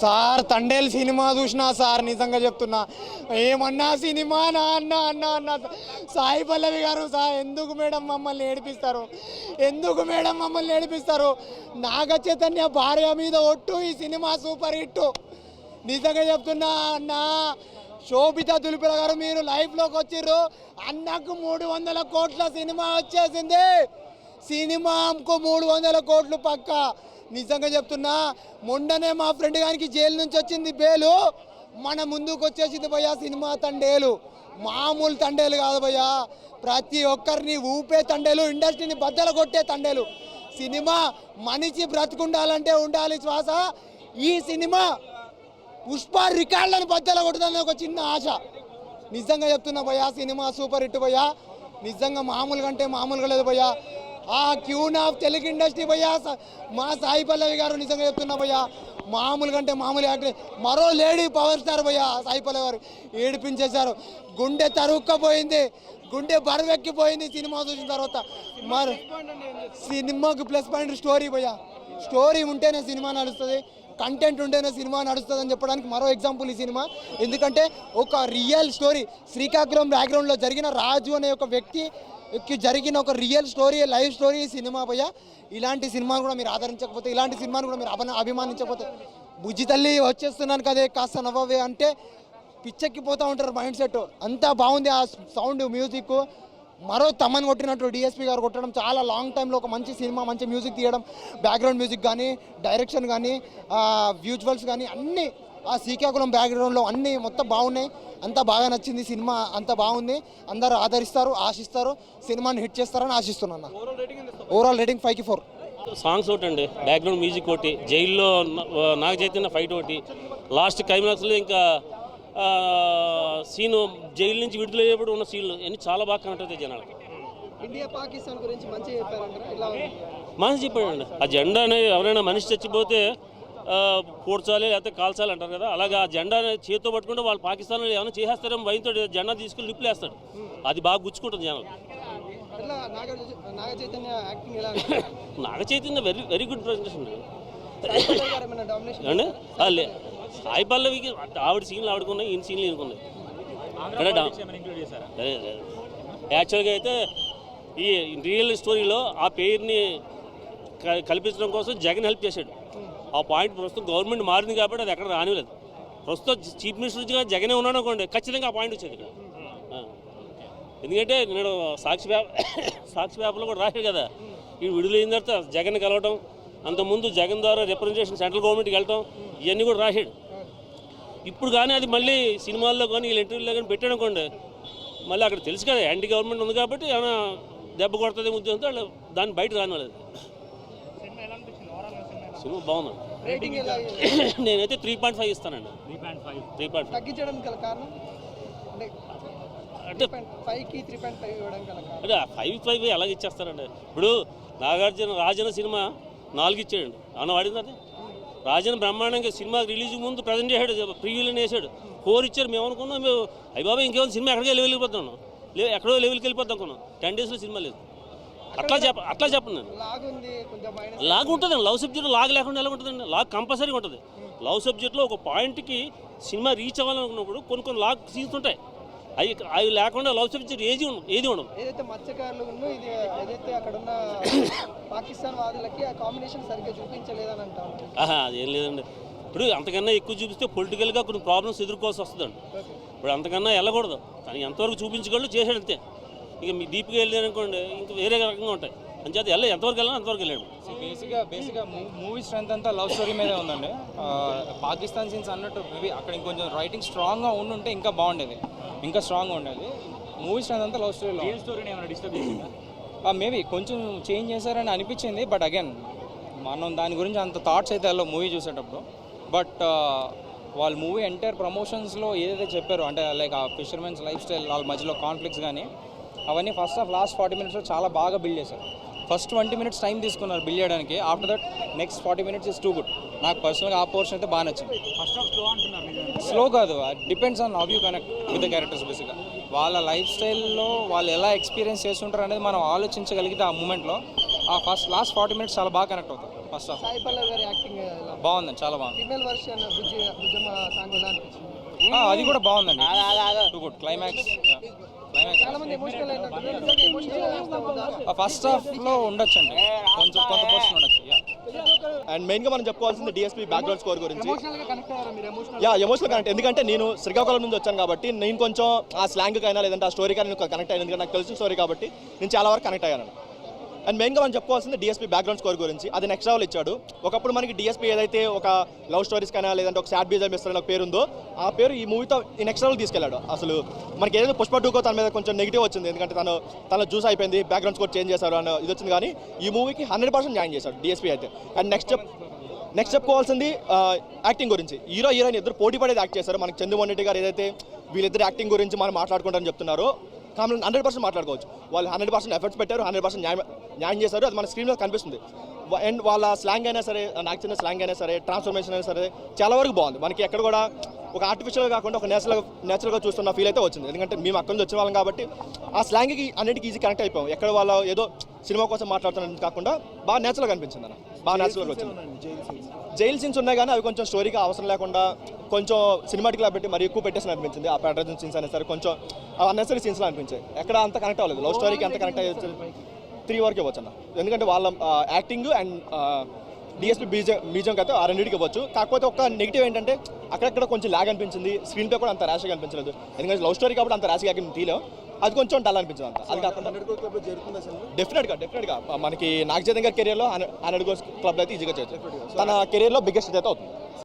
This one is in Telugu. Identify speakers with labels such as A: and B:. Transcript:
A: సార్ తండేల్ సినిమా చూసినా సార్ నిజంగా చెప్తున్నా. ఏమన్నా సినిమా నా అన్న అన్న అన్న. సాయి పల్లవి గారు సార్ ఎందుకు మేడం మమ్మల్ని ఏడిపిస్తారు? ఎందుకు మేడం మమ్మల్ని ఏడిపిస్తారు? నాగ చైతన్య భార్య మీద ఒట్టు ఈ సినిమా సూపర్ హిట్. నిజంగా చెప్తున్నా అన్న. శోభిత దులిపిల గారు మీరు లైఫ్లోకి వచ్చిర్రు. అన్నకు మూడు వందల కోట్ల సినిమా వచ్చేసింది. సినిమాకు మూడు వందల కోట్లు పక్కా. నిజంగా చెప్తున్నా మొన్ననే మా ఫ్రెండ్ గారికి జైలు నుంచి వచ్చింది బేలు. మన ముందుకు వచ్చేసింది భయ్యా సినిమా తండేలు. మామూలు తండేలు కాదు భయ్యా. ప్రతి ఒక్కరిని ఊపే తండేలు ఇండస్ట్రీని బద్దలు కొట్టే తండేలు. సినిమా మనిషి బ్రతుకుండాలంటే ఉండాలి శ్వాస. ఈ సినిమా పుష్ప రికార్డులను బద్దలు కొడుతుందని ఒక చిన్న ఆశ. నిజంగా చెప్తున్నా భయ్యా సినిమా సూపర్ హిట్ భయ్యా. నిజంగా మామూలుగా అంటే మామూలుగా లేదు భయ్యా. ఆ క్యూన్ ఆఫ్ తెలుగు ఇండస్ట్రీ భయ్యా స- మా సాయి పల్లవి గారు నిజంగా చెప్తున్నా భయ్యా మామూలు కంటే మామూలు యాక్టర్ మరో లేడీ పవర్ స్టార్ భయ్యా సాయి పల్లవి గారు ఏడిపించేశారు. గుండె తరుక్కపోయింది గుండె బరువెక్కిపోయింది సినిమా చూసిన తర్వాత. మరి సినిమాకి ప్లస్ పాయింట్ స్టోరీ భయ్యా స్టోరీ ఉంటేనే సినిమా నడుస్తుంది కంటెంట్ ఉంటేనే సినిమా నడుస్తుంది అని చెప్పడానికి మరో ఎగ్జాంపుల్ ఈ సినిమా. ఎందుకంటే ఒక రియల్ స్టోరీ శ్రీకాకుళం బ్యాక్గ్రౌండ్లో జరిగిన రాజు అనే ఒక వ్యక్తి జరిగిన ఒక real story live story cinema పోయ. ఇలాంటి సినిమాను కూడా మీరు ఆదరించకపోతే ఇలాంటి సినిమాను కూడా మీరు అభిన అభిమానించకపోతే బుజ్జి తల్లి వచ్చేస్తున్నాను కదే కాస్త నవ్వవే అంటే పిచ్చెక్కిపోతూ ఉంటారు మైండ్ సెట్. అంతా బాగుంది ఆ సౌండ్ మ్యూజిక్. మరో తమన్ కొట్టినట్టు డిఎస్పీ గారు కొట్టడం చాలా లాంగ్ టైంలో ఒక మంచి సినిమా మంచి మ్యూజిక్ తీయడం. బ్యాక్గ్రౌండ్ మ్యూజిక్ కానీ డైరెక్షన్ కానీ విజువల్స్ కానీ అన్నీ ఆ శ్రీకాకుళం బ్యాక్గ్రౌండ్లో అన్నీ మొత్తం బాగున్నాయి. అంతా బాగా నచ్చింది సినిమా అంతా బాగుంది. అందరూ ఆదరిస్తారు ఆశిస్తారు. సినిమాని హిట్ చేస్తారని ఆశిస్తున్నాను ఓవరాల్ రేటింగ్ ఫైవ్కి ఫోర్
B: సాంగ్స్ ఒకటి అండి. బ్యాక్గ్రౌండ్ మ్యూజిక్ ఒకటి. జైల్లో నాగ చైతన్య ఫైట్ ఒకటి. లాస్ట్ క్లైమాక్స్లో ఇంకా సీన్ జైలు నుంచి విడుదలయ్యేప్పుడు ఉన్న సీన్లు అన్నీ చాలా బాగా కనెక్ట్ అవుతాయి జనాలకి.
C: ఇండియా పాకిస్తాన్ గురించి.
B: మనిషి చెప్పాడండి. ఆ జెండా అనేది ఎవరైనా మనిషి చచ్చిపోతే ఆ, పూడ్చాలి లేకపోతే కాల్చాలి అంటారు కదా. అలాగే ఆ జెండా చేతితో పట్టుకుంటే వాళ్ళు పాకిస్తాన్లో ఏమైనా చేసేస్తారేమో భయంతో జెండా తీసుకుని నిప్పులేస్తాడు అది బాగా గుచ్చుకుంటుంది
C: ఎట్లా నాగ చైతన్య యాక్టింగ్ ఎలా ఉంది?
B: Naga Chaitanya very very good presentation ఆ, లే సాయి పల్లవికి ఆవిడ సీన్లు ఆడుకున్నాయి ఈయన సీన్లు ఈయనకున్నాయి. అదే. యాక్చువల్గా అయితే ఈ రియల్ స్టోరీలో ఆ పేరుని క- కల్పించడం కోసం జగన్ హెల్ప్ చేశాడు. ఆ పాయింట్ ప్రస్తుతం గవర్నమెంట్ మారింది కాబట్టి అది ఎక్కడ రానివ్వలేదు. ప్రస్తుతం చీఫ్ మినిస్టర్గా జగనే ఉన్నాడు అనుకోండి ఖచ్చితంగా ఆ పాయింట్ వచ్చేది ఇక్కడ. ఎందుకంటే నేను సాక్షి పేపర్ సాక్షి పేపర్లో కూడా రాశాడు కదా. ఈ విడుదలైన తర్వాత జగన్ కలవటం అంతకుముందు జగన్ ద్వారా రిప్రజెంటేషన్ సెంట్రల్ గవర్నమెంట్కి వెళ్ళటం ఇవన్నీ కూడా రాశాడు. ఇప్పుడు కానీ అది మళ్ళీ సినిమాల్లో కానీ వీళ్ళ ఇంటర్వ్యూలో కానీ పెట్టాడు అనుకోండి మళ్ళీ అక్కడ తెలుసు కదా యాంటీ గవర్నమెంట్ ఉంది కాబట్టి ఏమైనా దెబ్బ కొడుతుంది ఉద్దేశంతో వాళ్ళు దాన్ని బయట రానివ్వలేదు. సినిమా బాగుంది.
C: రేటింగ్ ఎలా
B: నేనైతే త్రీ పాయింట్ ఫైవ్ ఇస్తానండి. త్రీ పాయింట్ ఫైవ్
C: తగ్గించడం గల కారణం? అంటే
B: అంటే
C: ఫైవ్ త్రీ పాయింట్ ఫైవ్ ఇవ్వడం గల కారణం.
B: అంటే ఫైవ్ ఫైవ్ ఎలాగ ఇచ్చేస్తారండి? ఇప్పుడు నాగార్జున రాజన సినిమా నాలుగు ఇచ్చాడండి. అవునా వాడింది అది? రాజన బ్రహ్మాండంగా సినిమా రిలీజ్ ముందు ప్రజెంట్ చేశాడు ప్రివ్యూలోనే వేసాడు ఫోర్ ఇచ్చారు మేము అనుకున్నాం మేము అయ్యి బాబా ఇంకేమైనా సినిమా ఎక్కడికి లెవెల్కి వెళ్ళిపోతున్నాం. లే ఎక్కడో లెవెల్కి వెళ్ళిపోతాం అనుకున్నాం. టెన్ డేస్లో సినిమా లేదు. అట్లా చెప్ప అట్లా చెప్పండి నేను.
C: లాగ్
B: ఉంటుందండి లవ్ సబ్జెక్ట్ లాగ్ లేకుండా ఎలా ఉంటుందండి లాగ్ కంపల్సరీగా ఉంటుంది. లవ్ సబ్జెక్ట్లో ఒక పాయింట్కి సినిమా రీచ్ అవ్వాలనుకున్నప్పుడు కొన్ని కొన్ని లాగ్ సీన్స్ ఉంటాయి. అవి అవి లేకుండా లవ్ సబ్జెక్ట్ ఏది ఉండదు ఏది ఉండదు.
C: ఏదైతే మత్స్యకారులు ఇది ఏదైతే అక్కడ ఉన్న పాకిస్తాన్ వాదులకి ఆ కాంబినేషన్ సరిగ్గా చూపించలేదని అంటారు
B: ఆహా అదేం లేదండి. ఇప్పుడు అంతకన్నా ఎక్కువ చూపిస్తే పొలిటికల్గా కొన్ని ప్రాబ్లమ్స్ ఎదుర్కోవాల్సి వస్తుందండి. ఇప్పుడు అంతకన్నా వెళ్ళకూడదు. కానీ ఎంతవరకు చూపించగలడు చేసాడు అంతే. ఇక మీ డీప్గా వెళ్ళారనుకోండి ఇంకా వేరే రకంగా ఉంటాయి. అంచేత వెళ్ళ ఎంతవరకు వెళ్ళాలి అంతవరకు వెళ్ళాడు.
D: బేసిక్గా బేసిక్గా మూవీ స్ట్రెంత్ అంతా లవ్ స్టోరీ మీదే ఉందండి. ఆ, పాకిస్తాన్ సీన్స్ అన్నట్టు మేబీ అక్కడ ఇంకొంచెం రైటింగ్ స్ట్రాంగ్గా ఉండుంటే ఇంకా బాగుండేది. ఇంకా స్ట్రాంగ్గా ఉండేది. మూవీ స్ట్రెంత్ అంతా లవ్ స్టోరీలో
E: స్టోరీని ఏమైనా డిస్టర్బ్ చేసిందా?
D: మేబీ కొంచెం చేంజ్ చేశారని అనిపించింది బట్ అగైన్ మనం దాని గురించి అంత థాట్స్ అయితే వెళ్ళవు మూవీ చూసేటప్పుడు. బట్ వాళ్ళ మూవీ ఎంటైర్ ప్రమోషన్స్లో ఏదైతే చెప్పారో అంటే లైక్ ఆ ఫిషర్మెన్స్ లైఫ్ స్టైల్ వాళ్ళ మధ్యలో కాన్ఫ్లిక్ట్స్ కానీ అవన్నీ ఫస్ట్ ఆఫ్ లాస్ట్ ఫార్టీ మినిట్స్లో చాలా బాగా బిల్డ్ చేశారు. ఫస్ట్ ట్వంటీ మినిట్స్ టైం తీసుకున్నారు బిల్డ్ చేయడానికి. After that next forty minutes is too good నాకు పర్సనల్గా ఆ పోర్షన్ అయితే బాగా నచ్చింది.
E: స్లో అంటున్నారు నిజంగా.
D: స్లో కాదు. Depends on how you connect with the characters బేసిక్గా వాళ్ళ లైఫ్ స్టైల్లో వాళ్ళు ఎలా ఎక్స్పీరియన్స్ చేస్తుంటారు అనేది మనం ఆలోచించగలిగితే ఆ మూమెంట్లో ఆ ఫస్ట్ లాస్ట్ ఫార్టీ మినిట్స్ చాలా బాగా కనెక్ట్ అవుతాం ఫస్ట్ హాఫ్
C: సాయి పల్లవి గారి యాక్టింగ్ ఎలా
D: బాగుందండి. చాలా బాగుంది. అది కూడా బాగుందండి. టూ గుడ్ క్లైమాక్స్ క్లైమాక్స్
C: చాలా మంది ఎమోషనల్ అయినట్టు. నిజంగా ఎమోషనల్ అయినా
D: ఫస్ట్ హాఫ్లో ఉండొచ్చండి. కొంచెం కొంత పోర్షన్ ఉండొచ్చు.
F: అండ్ మెయిన్గా మనం చెప్పుకోవాల్సింది డిఎస్పీ బ్యాక్గ్రౌండ్ స్కోర్ గురించి.
C: గా
F: యా ఎమోషనల్ కనెక్ట్ ఎందుకంటే నేను శ్రీకాకుళం నుంచి వచ్చాను కాబట్టి నేను కొంచెం ఆ స్లాంగ్ అయినా లేదంటే ఆ స్టోరీ కానీ కనెక్ట్ అయ్యాను ఎందుకంటే నాకు తెలిసిన స్టోరీ కాబట్టి నేను చాలా వరకు కనెక్ట్ అయ్యాను. అండ్ మెయిన్గా మనం చెప్పుకోవాల్సింది డిఎస్పీ బ్యాక్గ్రౌండ్ స్కోర్ గురించి. అది నెక్స్ట్ లెవెల్ ఇచ్చాడు. ఒకప్పుడు మనకి డిఎస్పీ ఏదైతే ఒక లవ్ స్టోరీస్ కైనా లేదంటే ఒక సాడ్ బీజం ఇస్తారని ఒక పేరు ఉందో ఆ పేరు ఈ మూవీతో ఈ నెక్స్ట్ లెవెల్ తీసుకెళ్ళాడు. అసలు మనకి ఏదైతే పుష్ప టూకో తన మీద కొంచెం నెగిటివ్ వచ్చింది. ఎందుకంటే తను తన జ్యూస్ అయిపోయింది బ్యాక్గ్రౌండ్ స్కోర్ చేంజ్ చేశారు అని ఇది వచ్చింది. కానీ ఈ మూవీకి హండ్రెడ్ పర్సెంట్ జాయిన్ చేశాడు డిఎస్పీ అయితే. అండ్ నెక్స్ట్ నెక్స్ట్ చెప్పుకోవాల్సింది uh, యాక్టింగ్ గురించి. హీరో హీరోయిన్ ఇద్దరు పోటీ పడేది యాక్ట్ చేశారు. మనకి చంద్రమోహన్ రెడ్డి గారు ఏదైతే వీళ్ళిద్దరు యాక్టింగ్ గురించి మనం మాట్లాడుకుంటారని చెప్తున్నారు కామన్ హండ్రెడ్ పర్సెంట్ మాట్లాడుకోవచ్చు. వాళ్ళు హండ్రెడ్ పర్సెంట్ ఎఫర్ట్స్ పెట్టారు హండ్రెడ్ పర్సెంట్ న్యాయం న్యాయం చేశారు అది మన స్క్రీన్లో కనిపిస్తుంది. అండ్ వాళ్ళ స్లాంగ్ అయినా సరే నాకు చిన్న స్లాంగ్ అయినా సరే ట్రాన్స్ఫర్మేషన్ అయినా సరే చాలా వరకు బాగుంది. మనకి ఎక్కడ కూడా ఒక ఆర్టిఫిషియల్ కాకుండా ఒక నేచురల్ నేచురల్గా చూస్తున్న ఫీల్ అయితే వచ్చింది. ఎందుకంటే మేము అక్కడి నుంచి వచ్చిన వాళ్ళం కాబట్టి ఆ స్లాంగ్కి అన్నిటికీ ఈజీ కనెక్ట్ అయిపోయాం. ఎక్కడ వాళ్ళ ఏదో సినిమా కోసం మాట్లాడుతున్నది కాకుండా బాగా నేచురల్గా అనిపించింది అన్న. బాగా నేచురల్గా వచ్చింది. జైల్ సీన్స్ ఉన్నాయి కానీ అవి కొంచెం స్టోరీకి అవసరం లేకుండా కొంచెం సినిమాటిక్ లా పెట్టి మరి ఎక్కువ పెట్టేసిన అనిపించింది. ఆ ప్యాట్రజన్ సీన్స్ అయినా సరే కొంచెం అన్నెసరీ సీన్స్లో అనిపించాయి. ఎక్కడ అంత కనెక్ట్ అవ్వలేదు. లవ్ స్టోరీకి ఎంత కనెక్ట్ అయ్యొచ్చు. త్రీ వరకు ఇవ్వచ్చు అన్న. ఎందుకంటే వాళ్ళ యాక్టింగ్ అండ్ డిఎస్పీ బీజం బీజంకి అయితే ఆ రెండింటికి ఇవ్వచ్చు. కాకపోతే ఒక నెగిటివ్ ఏంటంటే అక్కడక్కడ కొంచెం లాగ్ అనిపించింది స్క్రీన్ పే కూడా అంత ర్యాష్గా అనిపించలేదు. ఎందుకంటే లవ్ స్టోరీ కాబట్టి అంత ర్యాష్గా తీలేం అది కొంచెం డల్ అనిపించింది అంత. అది కాకుండా డెఫినెట్గా డెఫినెట్గా మనకి నాగచైతన్య గారి కెరియర్లో హండ్రెడ్ క్లబ్ అయితే ఈజీగా చేయొచ్చు తన కెరియర్లో బిగ్గెస్ట్ అయితే అవుతుంది.